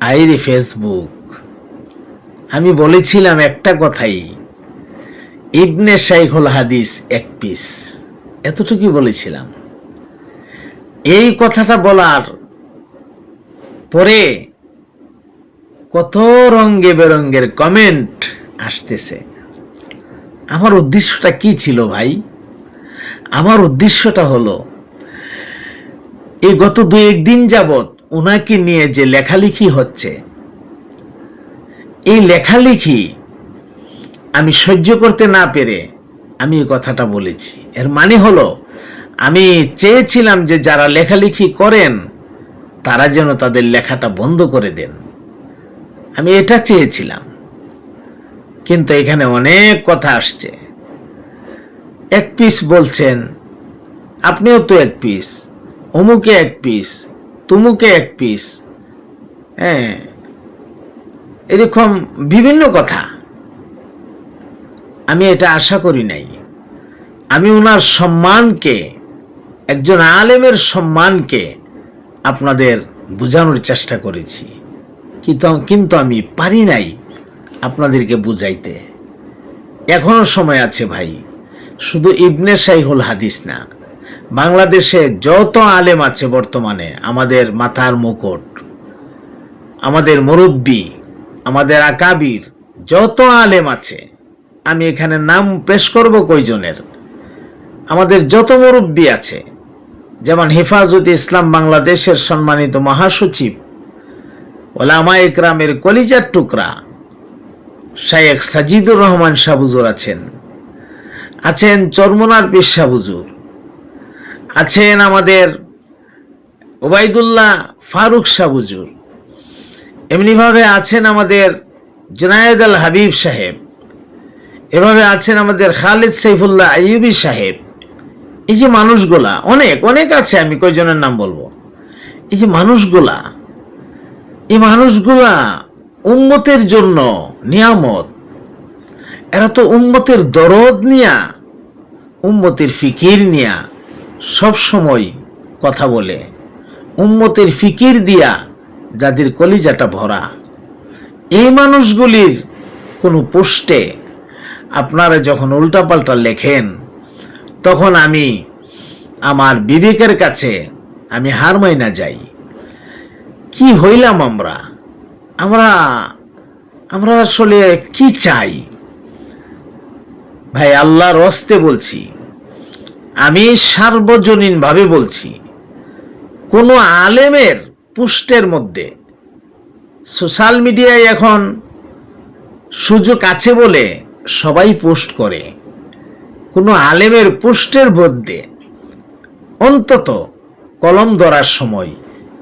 আইরে ফেসবুক। আমি বলেছিলাম একটা কথাই, ইবনে শাইখুল হাদিস এক পিস। এতটুকুই বলেছিলাম। এই কথাটা বলার পরে কত রঙ্গে বেরঙ্গের কমেন্ট আসতেছে। আমার উদ্দেশ্যটা কি ছিল ভাই? আমার উদ্দেশ্যটা হলো, এই গত দু একদিন যাবৎ ওনাকে নিয়ে যে লেখালেখি হচ্ছে, এই লেখালেখি আমি সহ্য করতে না পেরে আমি এই কথাটা বলেছি। এর মানে হলো, আমি চেয়েছিলাম যে যারা লেখালেখি করেন, তারা যেন তাদের লেখাটা বন্ধ করে দেন। আমি এটা চেয়েছিলাম। কিন্তু এখানে অনেক কথা আসছে। এক পিস বলছেন, আপনিও তো এক পিস অমুকে এক পিস তুমুকে এক পিস হ্যাঁ এরকম বিভিন্ন কথা। আমি এটা আশা করি নাই। আমি ওনার সম্মানকে, একজন আলেমের সম্মানকে আপনাদের বোঝানোর চেষ্টা করেছি। কিন্তু কিন্তু আমি পারি নাই আপনাদেরকে বুঝাইতে। এখনও সময় আছে ভাই। শুধু ইবনে সাইহুল হাদিস না বাংলাদেশে যত আলেম আছে বর্তমানে, আমাদের মাথার মুকুট, আমাদের মুরব্বী, আমাদের আকাবির, যত আলেম আছে, আমি এখানে নাম পেশ করব কয়জনের? আমাদের যত মুরব্বী আছে, যেমন হেফাজত ইসলাম বাংলাদেশের সম্মানিত মহাসচিব ওলামা ইকরামের কলিজার টুকরা, শায়েখ সাজিদুর রহমান সাবুজুর আছেন আছেন চরমনার পীর সাবুজুর আছেন আমাদের ওবায়দুল্লাহ ফারুক সাবুজুর এমনিভাবে আছেন আমাদের জুনায়েদ আল হাবিব সাহেব। এভাবে আছেন আমাদের খালিদ সাইফুল্লাহ আইয়ুবি সাহেব। এই যে মানুষগুলা, অনেক অনেক আছে, আমি কয়জনের নাম বলব। এই যে মানুষগুলা, এই মানুষগুলা উম্মতের জন্য নিয়ামত। এরা তো উম্মতের দরদ নিয়া, উম্মতের ফিকির নিয়া সব সময় কথা বলে। উম্মতের ফিকির দিয়া যাদের কলিজাটা ভরা। এই মানুষগুলির কোনো পোস্টে আপনারা যখন উল্টাপাল্টা লেখেন, তখন আমি আমার বিবেকের কাছে আমি হার মাইনা যাই। কি হইলাম আমরা? আমরা আমরা আসলে কি চাই? ভাই, আল্লাহর রস্তে বলছি। আমি সার্বজনীনভাবে বলছি, কোনো আলেমের পুষ্টের মধ্যে সোশ্যাল মিডিয়ায় এখন সুযোগ আছে বলে সবাই পোস্ট করে, কোনো আলেমের পোস্টের মধ্যে অন্তত কলম ধরার সময়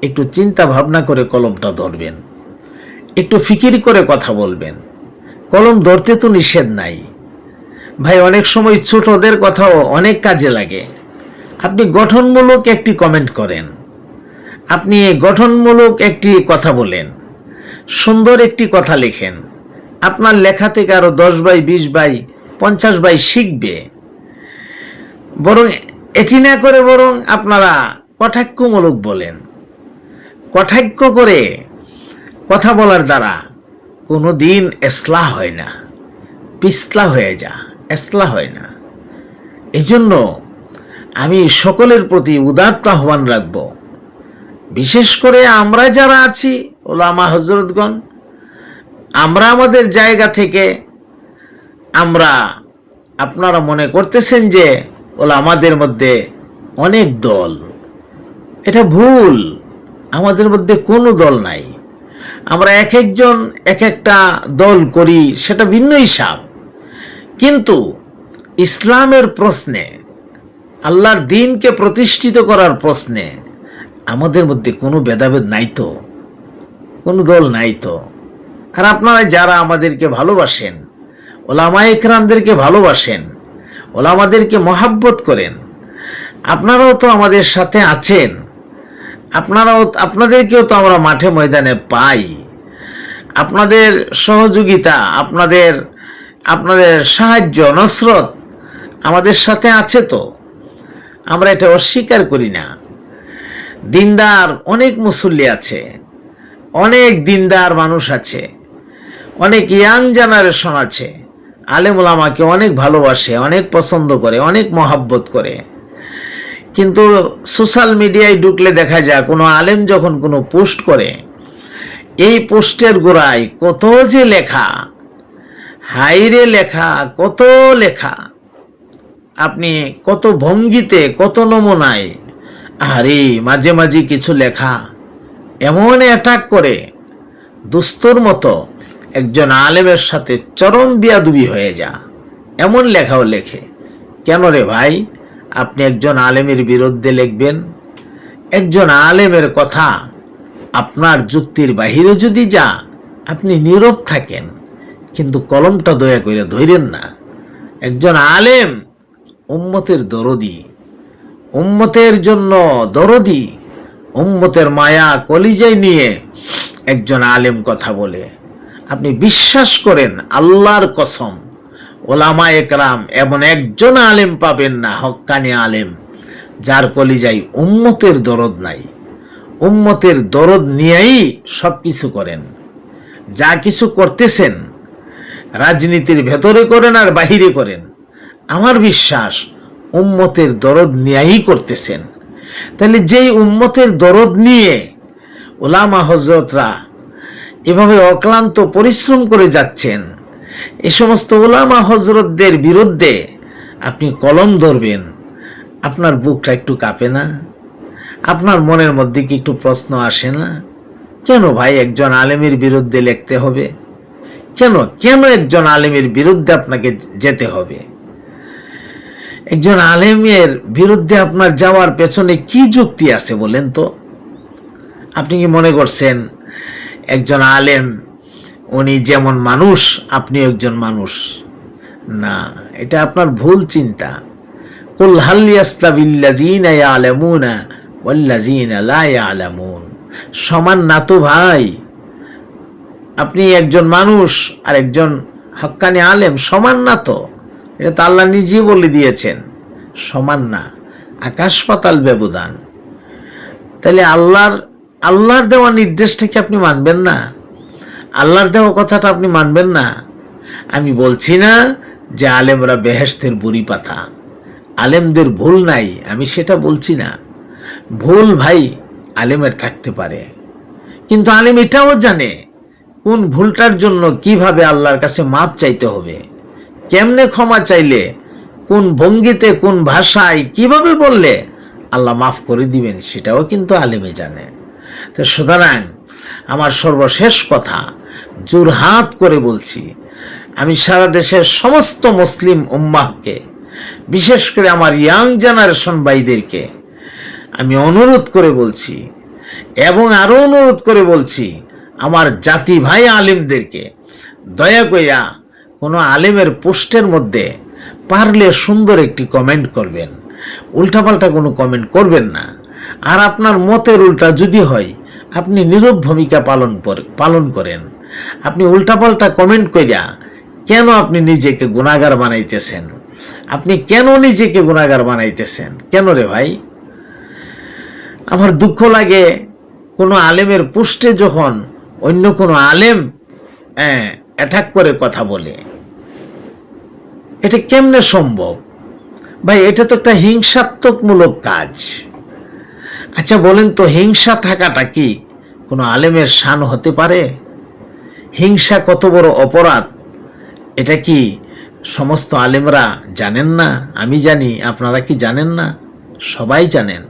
একটু চিন্তা ভাবনা করে কলমটা ধরবেন, একটু ফিকির করে কথা বলবেন। কলম ধরতে তো নিষেধ নাই। ভাই, অনেক সময় ছোটদের কথাও অনেক কাজে লাগে। আপনি গঠনমূলক একটি কমেন্ট করেন। আপনি গঠনমূলক একটি কথা বলেন। সুন্দর একটি কথা লেখেন। আপনার লেখা থেকে আরও দশ বাই, বিশ বাই, পঞ্চাশ বাই শিখবে। বরং এটি না করে বরং আপনারা কটাক্ষমূলক বলেন। কটাক্ষ করে কথা বলার দ্বারা কোনো দিন এসলা হয় না, পিছলা হয়ে যা এসলা হয় না। এই জন্য আমি সকলের প্রতি উদাত্ত আহ্বান রাখব। বিশেষ করে আমরা যারা আছি, ওলামা হজরতগণ আমরা আমাদের জায়গা থেকে আমরা আপনারা মনে করতেছেন যে ওলা আমাদের মধ্যে অনেক দল। এটা ভুল। আমাদের মধ্যে কোনো দল নাই। আমরা এক একজন এক একটা দল করি, সেটা ভিন্ন হিসাব কিন্তু ইসলামের প্রশ্নে, আল্লাহর দিনকে প্রতিষ্ঠিত করার প্রশ্নে আমাদের মধ্যে কোনো ভেদাভেদ নাই তো? কোনো দল নাই তো? আর আপনারা যারা আমাদেরকে ভালোবাসেন ওলামা ইকরামদেরকে ভালোবাসেন, ওলামাদেরকে মহাব্বত করেন, আপনারাও তো আমাদের সাথে আছেন। আপনারাও, আপনাদেরকেও তো আমরা মাঠে ময়দানে পাই। আপনাদের সহযোগিতা, আপনাদের আপনাদের সাহায্য, নসরত আমাদের সাথে আছে তো। আমরা এটা অস্বীকার করি না। দিনদার অনেক মুসল্লি আছে, অনেক দিনদার মানুষ আছে, অনেক ইয়াং জেনারেশন আছে। আলেমুল আমাকে অনেক ভালোবাসে, অনেক পছন্দ করে, অনেক মহাব্বত করে। কিন্তু সোশ্যাল মিডিয়ায় ঢুকলে দেখা যায়, কোনো আলেম যখন কোনো পোস্ট করে, এই পোস্টের গোড়ায় কত যে লেখা হাইরে লেখা, কত লেখা? আপনি কত ভঙ্গিতে, কত নমুনায় আরে মাঝে মাঝে কিছু লেখা, এমন অ্যাটাক করে, দুস্তর মতো একজন আলেমের সাথে চরম বিয়াদুবি হয়ে যা। এমন লেখাও লেখে। কেন রে ভাই? আপনি একজন আলেমের বিরুদ্ধে লিখবেন। একজন আলেমের কথা আপনার যুক্তির বাহিরে যদি যা, আপনি নীরব থাকেন। কিন্তু কলমটা দয়া করে ধরেন না। একজন আলেম উম্মতের দরদি। উম্মতের জন্য দরদি, উম্মতের মায়া কলিজায় নিয়ে একজন আলেম কথা বলে। আপনি বিশ্বাস করেন, আল্লাহর কসম, ওলামা একরাম এমন একজন আলেম পাবেন না হক্কানি আলেম, যার কলিজায় উম্মতের দরদ নাই। উম্মতের দরদ নিয়েই সব কিছু করেন। যা কিছু করতেছেন রাজনীতির ভেতরে করেন আর বাহিরে করেন। আমার বিশ্বাস, উম্মতের দরদ নিয়েই করতেছেন। তাহলে যেই উম্মতের দরদ নিয়ে ওলামা হজরতরা এভাবে অক্লান্ত পরিশ্রম করে যাচ্ছেন, এ সমস্ত ওলামা হজরতদের বিরুদ্ধে আপনি কলম ধরবেন। আপনার বুকটা একটু কাঁপে না? আপনার মনের মধ্যে কি একটু প্রশ্ন আসে না? কেন ভাই, একজন আলেমের বিরুদ্ধে লিখতে হবে? কেন কেন একজন আলেমের বিরুদ্ধে আপনাকে যেতে হবে? একজন আলেমের বিরুদ্ধে আপনার যাওয়ার পেছনে কি যুক্তি আছে বলেন তো? আপনি কি মনে করছেন, একজন আলেম, উনি যেমন মানুষ আপনি একজন মানুষ? না, এটা আপনার ভুল চিন্তা। কুল ওয়াল্লাযীনা লা ইয়ালামুন। সমান না তো ভাই আপনি একজন মানুষ আর একজন হক্কানি আলেম, সমান না তো? এটা তো আল্লাহ নিজেই বলে দিয়েছেন, সমান না। আকাশ পাতাল ব্যবধান। তাহলে আল্লাহর আল্লাহর দেওয়া নির্দেশটাকে আপনি মানবেন না? আল্লাহর দেওয়া কথাটা আপনি মানবেন না? আমি বলছি না যে আলেমরা বেহেস্তের বুড়ি পাতা। আলেমদের ভুল নাই, আমি সেটা বলছি না। ভুল ভাই আলেমের থাকতে পারে। কিন্তু আলেম এটাও জানে কোন ভুলটার জন্য কীভাবে আল্লাহর কাছে মাপ চাইতে হবে? কেমনে ক্ষমা চাইলে? কোন ভঙ্গিতে, কোন ভাষায় কীভাবে বললে আল্লাহ মাফ করে দিবেন সেটাও কিন্তু আলেমে জানে। তো সুতরাং আমার সর্বশেষ কথা, জোরহাত করে বলছি, আমি সারা দেশের সমস্ত মুসলিম উম্মাহকে, বিশেষ করে আমার ইয়াং জেনারেশন ভাইদেরকে, আমি অনুরোধ করে বলছি এবং আরও অনুরোধ করে বলছি আমার জাতি ভাই আলিমদেরকে দয়া কইয়া কোনো আলেমের পোস্টের মধ্যে পারলে সুন্দর একটি কমেন্ট করবেন। উল্টাপাল্টা কোনো কমেন্ট করবেন না। আর আপনার মতের উল্টা যদি হয়, আপনি নীরব ভূমিকা পালন পালন করেন। আপনি উল্টাপাল্টা কমেন্ট কইরা কেন আপনি নিজেকে গুণাগার বানাইতেছেন? আপনি কেন নিজেকে গুণাগার বানাইতেছেন? কেন রে ভাই? আমার দুঃখ লাগে কোনো আলেমের পুষ্টে যখন অন্য কোনো আলেম অ্যাটাক করে কথা বলে। এটা কেমনে সম্ভব? ভাই, এটা তো একটা হিংসাত্মকমূলক কাজ। আচ্ছা বলেন তো, হিংসা থাকাটা কি কোনো আলেমের শান হতে পারে? হিংসা কত বড় অপরাধ? এটা কি সমস্ত আলেমরা জানেন না? আমি জানি, আপনারা কি জানেন না? সবাই জানেন।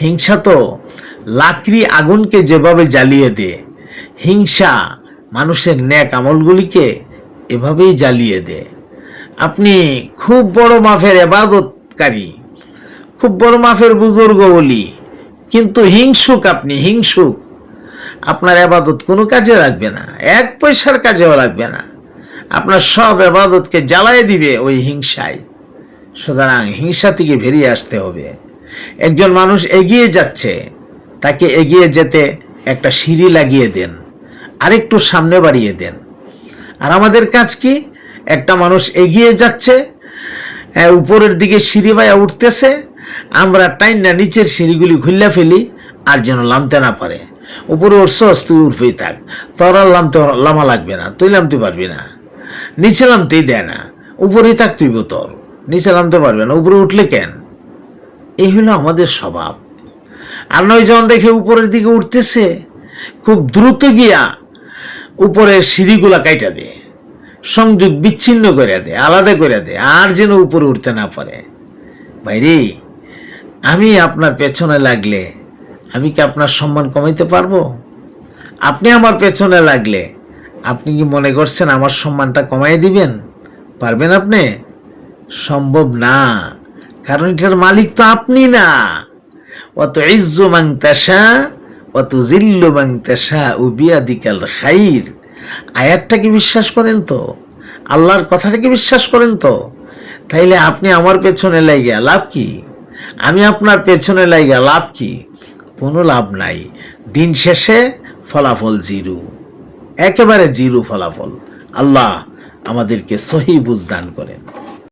হিংসা তো লাকড়ি আগুনকে যেভাবে জ্বালিয়ে দেয় হিংসা মানুষের ন্যাক আমলগুলিকে এভাবেই জ্বালিয়ে দেয়। আপনি খুব বড় মাফের এবাদতকারী, খুব বড় মাফের বুজুর্গ বলি, কিন্তু হিংসুক আপনি, হিংসুক। আপনার আবাদত কোনো কাজে লাগবে না, এক পয়সার কাজেও লাগবে না। আপনার সব আবাদতকে জ্বালায় দিবে ওই হিংসায়। সুতরাং হিংসা থেকে বেরিয়ে আসতে হবে। একজন মানুষ এগিয়ে যাচ্ছে, তাকে এগিয়ে যেতে একটা সিঁড়ি লাগিয়ে দেন। আরেকটু সামনে বাড়িয়ে দেন। আর আমাদের কাজ কি? একটা মানুষ এগিয়ে যাচ্ছে উপরের দিকে সিঁড়ি বাইয়া উঠতেছে, আমরা টাইন না নিচের সিঁড়িগুলি খুললা ফেলি, আর যেন নামতে না পারে। উপরে উঠছস তুই উঠবেই থাক। তোর আল্লাম তো লামা লাগবে না, তুই নামতে পারবি না। নিচে নামতেই দেয় না, উপরেই থাক তুই তোর নিচে নামতে পারবে না, উপরে উঠলে কেন? এই হলো আমাদের স্বভাব। আর নয় যখন দেখে উপরের দিকে উঠতেছে, খুব দ্রুত গিয়া উপরের সিঁড়িগুলা কাইটা দে, সংযোগ বিচ্ছিন্ন করে দে, আলাদা করে দে, আর যেন উপরে উঠতে না পারে। বাইরে আমি আপনার পেছনে লাগলে আমি কি আপনার সম্মান কমাইতে পারব? আপনি আমার পেছনে লাগলে আপনি কি মনে করছেন আমার সম্মানটা কমাই দিবেন? পারবেন আপনি? সম্ভব না, কারণ এটার মালিক তো আপনি না। অত ইজ্জু মাংতাসা অত জিল্লু মাংতাসা উবিয়াদিকাল খাইর। আয়াতটাকে বিশ্বাস করেন তো? আল্লাহর কথাটাকে বিশ্বাস করেন তো? তাইলে আপনি আমার পেছনে লাইগা, লাভ কি? আমি আপনার পেছনে লাইগা, লাভ কি? কোনো লাভ নাই। দিন শেষে ফলাফল জিরু। একেবারে জিরু ফলাফল। আল্লাহ আমাদেরকে সহি বুঝদান করেন।